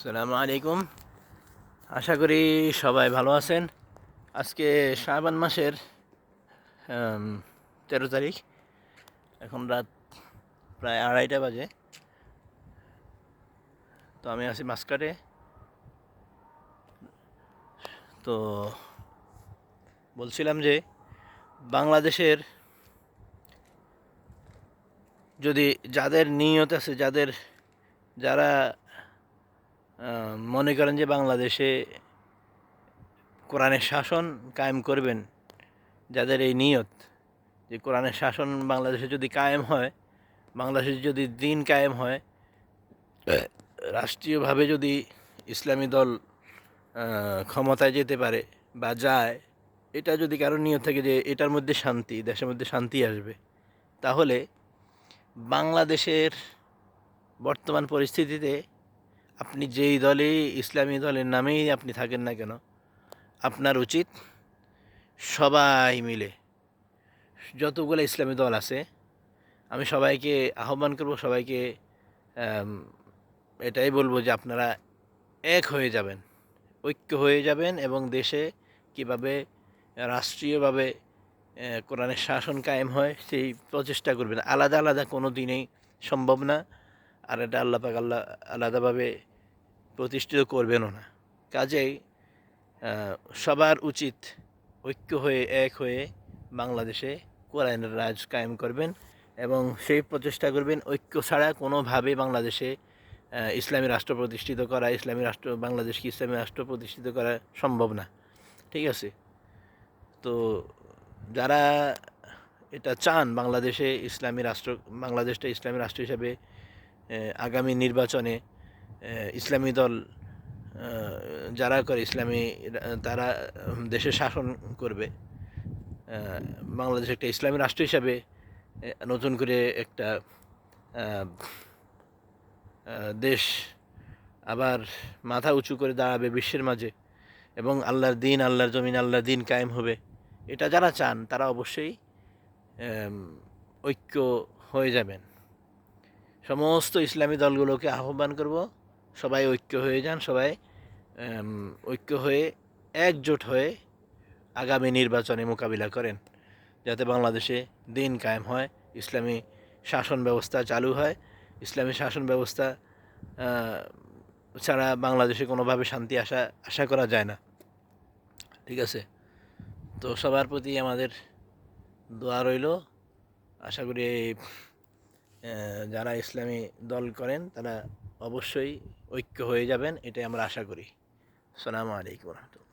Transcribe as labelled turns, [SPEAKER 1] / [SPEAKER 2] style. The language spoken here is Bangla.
[SPEAKER 1] আসসালামু আলাইকুম। আশা করি সবাই ভালো আছেন। আজকে শাবান মাসের তেরো তারিখ। এখন রাত প্রায় আড়াইটা বাজে। তো আমি আছি মাস্কাটে তো বলছিলাম যে, বাংলাদেশের যদি যাদের নিয়ত আছে, যাদের যারা মনে করেন যে বাংলাদেশে কোরআনের শাসন কায়েম করবেন যাদের এই নিয়ত, যে কোরআনের শাসন বাংলাদেশে যদি কায়েম হয়, বাংলাদেশে যদি দিন কায়েম হয়, রাষ্ট্রীয়ভাবে যদি ইসলামী দল ক্ষমতায় যেতে পারে বা যায়, এটা যদি কারও নিয়ত থাকে যে এটার মধ্যে শান্তি, দেশের মধ্যে শান্তি আসবে, তাহলে বাংলাদেশের বর্তমান পরিস্থিতিতে আপনি যেই দলে, ইসলামী দলের নামেই আপনি থাকেন না কেন, আপনার উচিত সবাই মিলে যতগুলো ইসলামী দল আছে, আমি সবাইকে আহ্বান করব, সবাইকে এটাই বলব যে আপনারা এক হয়ে যাবেন, ঐক্য হয়ে যাবেন এবং দেশে কীভাবে রাষ্ট্রীয়ভাবে কোরআনের শাসন কায়েম হয় সেই প্রচেষ্টা করবেন। আলাদা আলাদা কোনো দিনেই সম্ভব না, আর এটা আল্লাহ পাক আল্লাহ আলাদাভাবে প্রতিষ্ঠিত করবেনও না। কাজেই সবার উচিত ঐক্য হয়ে, এক হয়ে বাংলাদেশে কোরআনের রাজ কায়েম করবেন এবং সেই প্রচেষ্টা করবেন ঐক্য ছাড়া কোনোভাবে বাংলাদেশে ইসলামী রাষ্ট্র প্রতিষ্ঠিত করা, ইসলামী রাষ্ট্র, বাংলাদেশকে ইসলামী রাষ্ট্র প্রতিষ্ঠিত করা সম্ভব না। ঠিক আছে? তো যারা এটা চান বাংলাদেশে ইসলামী রাষ্ট্র, বাংলাদেশটা ইসলামী রাষ্ট্র হিসাবে আগামী নির্বাচনে ইসলামী দল যারা করে ইসলামী, তারা দেশে শাসন করবে। বাংলাদেশ একটা ইসলামী রাষ্ট্র হিসাবে নতুন করে একটা দেশ আবার মাথা উঁচু করে দাঁড়াবে বিশ্বের মাঝে এবং আল্লাহর দিন, আল্লাহর জমিন, আল্লাহর দিন কায়েম হবে। এটা যারা চান, তারা অবশ্যই ঐক্য হয়ে যাবেন। সমস্ত ইসলামী দলগুলোকে আহ্বান করব সবাই ঐক্য হয়ে যান, সবাই ঐক্য হয়ে একজোট হয়ে আগামী নির্বাচনে মোকাবিলা করেন, যাতে বাংলাদেশে দিন কায়েম হয়, ইসলামী শাসন ব্যবস্থা চালু হয়। ইসলামী শাসন ব্যবস্থা ছাড়া বাংলাদেশে কোনোভাবে শান্তি আশা আশা করা যায় না। ঠিক আছে? তো সবার প্রতি আমাদের দোয়া রইল। আশা করি যারা ইসলামী দল করেন, তারা অবশ্যই ঐক্য হয়ে যাবেন এটাই আমরা আশা করি। সালামু আলাইকুম রহমতুল্লাহ।